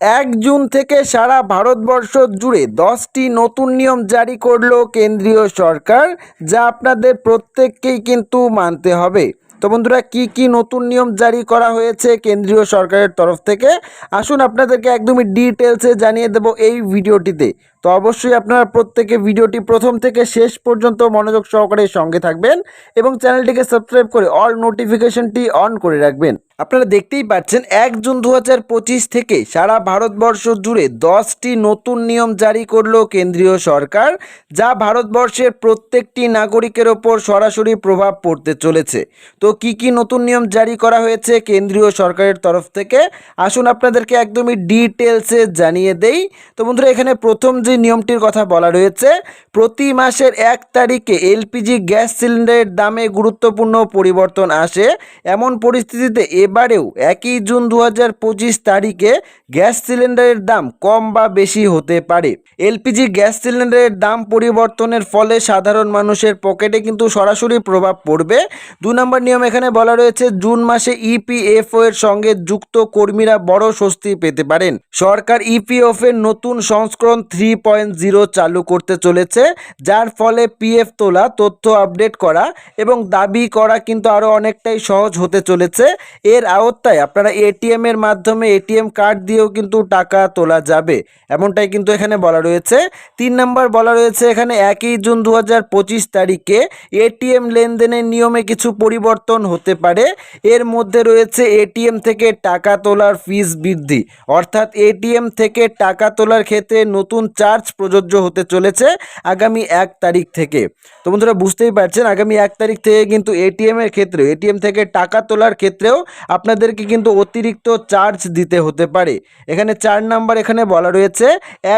এক জুন থেকে সারা ভারতবর্ষ জুড়ে দশটি নতুন নিয়ম জারি করল কেন্দ্রীয় সরকার, যা আপনাদের প্রত্যেককেই কিন্তু মানতে হবে। তো বন্ধুরা, কি কি নতুন নিয়ম জারি করা হয়েছে কেন্দ্রীয় সরকারের তরফ থেকে? আসুন আপনাদেরকে একদমই ডিটেলসে জানিয়ে দেব এই ভিডিওটিতে। তো অবশ্যই আপনারা প্রত্যেকে ভিডিওটি প্রথম থেকে শেষ পর্যন্ত মনোযোগ সহকারে সঙ্গে থাকবেন এবং চ্যানেলটিকে সাবস্ক্রাইব করে অল নোটিফিকেশনটি অন করে রাখবেন। আপনারা দেখতেই পাচ্ছেন, এক জুন দু হাজার পঁচিশ থেকে সারা ভারতবর্ষ জুড়ে দশটি নতুন নিয়ম জারি করল কেন্দ্রীয় সরকার, যা ভারতবর্ষের প্রত্যেকটি নাগরিকের ওপর সরাসরি প্রভাব পড়তে চলেছে। তো কি কি নতুন নিয়ম জারি করা হয়েছে কেন্দ্রীয় সরকারের তরফ থেকে? আসুন আপনাদেরকে একদমই ডিটেলসে জানিয়ে দেই। তো বন্ধুরা, এখানে প্রথম যে নিয়মটির কথা বলা রয়েছে, প্রতি মাসের এক তারিখে এলপিজি গ্যাস সিলিন্ডারের দামে গুরুত্বপূর্ণ পরিবর্তন আসে। এমন পরিস্থিতিতে এবারেও একই জুন দু পঁচিশ তারিখে গ্যাস সিলিন্ডারের দাম কম বা বেশি হতে পারে। এলপিজি গ্যাস সিলিন্ডারের দাম পরিবর্তনের ফলে সাধারণ মানুষের পকেটে কিন্তু সরাসরি প্রভাব পড়বে। দু নম্বর নিয়ম এখানে বলা রয়েছে, জুন মাসে ইপিএফও এর সঙ্গে যুক্ত কর্মীরা বড় স্বস্তি পেতে পারেন। সরকার ইপিএফ এর নতুন সংস্করণ থ্রি পয়েন্ট জিরো চালু করতে চলেছে, যার ফলে পিএফ তোলা, তথ্য আপডেট করা এবং দাবি করা কিন্তু আরও অনেকটাই সহজ হতে চলেছে। এর আওতায় আপনারা এটিএম এর মাধ্যমে এটিএম কার্ড দিয়েও কিন্তু টাকা তোলা যাবে, এমনটাই কিন্তু এখানে বলা রয়েছে। তিন নম্বর বলা রয়েছে এখানে একই জুন দু হাজার পঁচিশ তারিখে এটিএম লেনদেনের নিয়মে কিছু পরিবর্তন হতে পারে। এর মধ্যে রয়েছে এটিএম থেকে টাকা তোলার ফিস বৃদ্ধি, অর্থাৎ এটিএম থেকে টাকা তোলার ক্ষেত্রে নতুন চার্জ প্রযোজ্য হতে চলেছে আগামী এক তারিখ থেকে। তো বন্ধুরা, বুঝতেই পারছেন, আগামী এক তারিখ থেকে কিন্তু এটিএম এর ক্ষেত্রে এটিএম থেকে টাকা তোলার ক্ষেত্রেও আপনাদেরকে কিন্তু অতিরিক্ত চার্জ দিতে হতে পারে। এখানে চার নাম্বার এখানে বলা রয়েছে,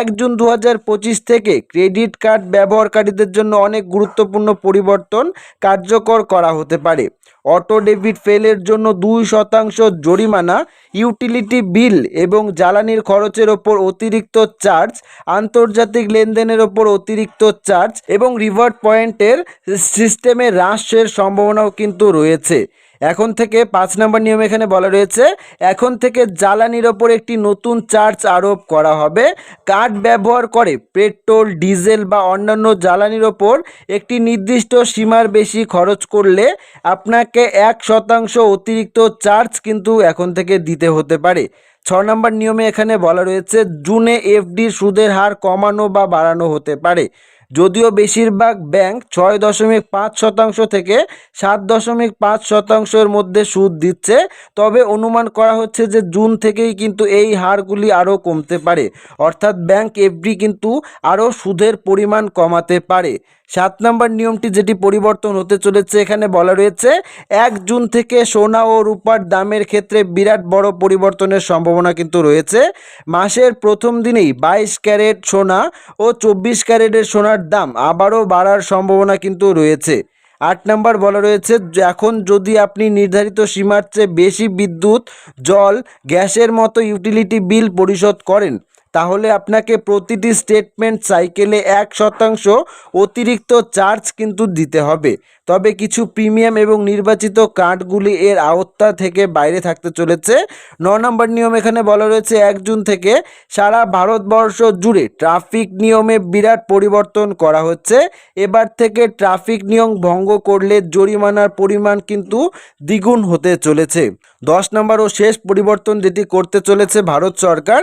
এক জুন দু হাজার পঁচিশ থেকে ক্রেডিট কার্ড ব্যবহারকারীদের জন্য অনেক গুরুত্বপূর্ণ পরিবর্তন কার্যকর করা হতে পারে। অটো ডেবিট ফেলের জন্য দুই শতাংশ জরিমানা ইউটিলিটি বিল এবং জ্বালানির খরচের ওপর অতিরিক্ত চার্জ আন্তর্জাতিক লেনদেনের ওপর অতিরিক্ত চার্জ এবং রিভার্ট পয়েন্টের সিস্টেমে হ্রাসের সম্ভাবনাও কিন্তু রয়েছে। এখন থেকে পাঁচ নম্বর নিয়ম এখানে বলা রয়েছে, এখন থেকে জ্বালানির ওপর একটি নতুন চার্জ আরোপ করা হবে। কার্ড ব্যবহার করে পেট্রোল, ডিজেল বা অন্যান্য জ্বালানির ওপর একটি নির্দিষ্ট সীমার বেশি খরচ করলে আপনাকে এক শতাংশ অতিরিক্ত চার্জ কিন্তু এখন থেকে দিতে হতে পারে। ছ নম্বর নিয়মে এখানে বলা রয়েছে, জুনে এফডির সুদের হার কমানো বা বাড়ানো হতে পারে। যদিও বেশিরভাগ ব্যাংক ছয় দশমিক পাঁচ শতাংশ থেকে সাত দশমিক পাঁচ শতাংশের মধ্যে সুদ দিচ্ছে, তবে অনুমান করা হচ্ছে যে জুন থেকেই কিন্তু এই হারগুলি আরও কমতে পারে। অর্থাৎ ব্যাংক এফডি কিন্তু আরও সুদের পরিমাণ কমাতে পারে। সাত নম্বর নিয়মটি যেটি পরিবর্তন হতে চলেছে, এখানে বলা রয়েছে, এক জুন থেকে সোনা ও রূপার দামের ক্ষেত্রে বিরাট বড় পরিবর্তনের সম্ভাবনা কিন্তু রয়েছে। মাসের প্রথম দিনেই বাইশ ক্যারেট সোনা ও চব্বিশ ক্যারেটের সোনার দাম আবারও বাড়ার সম্ভাবনা কিন্তু রয়েছে। আট নম্বর বলা রয়েছে, এখন যদি আপনি নির্ধারিত সীমার চেয়ে বেশি বিদ্যুৎ, জল, গ্যাসের মতো ইউটিলিটি বিল পরিশোধ করেন তাহলে আপনাকে প্রতিটি স্টেটমেন্ট সাইকেলে এক শতাংশ অতিরিক্ত চার্জ কিন্তু দিতে হবে। তবে কিছু প্রিমিয়াম এবং নির্বাচিত কার্ডগুলি এর আওতা থেকে বাইরে থাকতে চলেছে। ন নম্বর নিয়ম এখানে বলা রয়েছে, এক জুন থেকে সারা ভারতবর্ষ জুড়ে ট্রাফিক নিয়মে বিরাট পরিবর্তন করা হচ্ছে। এবার থেকে ট্রাফিক নিয়ম ভঙ্গ করলে জরিমানার পরিমাণ কিন্তু দ্বিগুণ হতে চলেছে। দশ নম্বর ও শেষ পরিবর্তন যেটি করতে চলেছে ভারত সরকার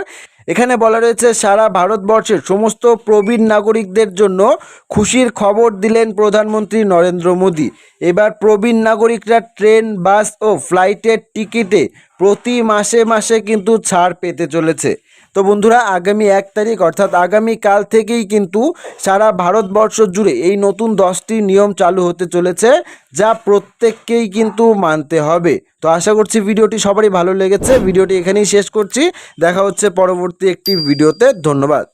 এখানে বলা রয়েছে, সারা ভারতবর্ষের সমস্ত প্রবীণ নাগরিকদের জন্য খুশির খবর দিলেন প্রধানমন্ত্রী নরেন্দ্র মোদী। এবার প্রবীণ নাগরিকরা ট্রেন, বাস ও ফ্লাইটের টিকিটে প্রতি মাসে মাসে কিন্তু ছাড় পেতে চলেছে। তো বন্ধুরা, আগামী এক তারিখ, অর্থাৎ আগামী কাল থেকেই কিন্তু সারা ভারতবর্ষ জুড়ে এই নতুন দশটি নিয়ম চালু হতে চলেছে, যা প্রত্যেককেই কিন্তু মানতে হবে। তো আশা করছি ভিডিওটি সবারই ভালো লেগেছে। ভিডিওটি এখানেই শেষ করছি। দেখা হচ্ছে পরবর্তী একটি ভিডিওতে। ধন্যবাদ।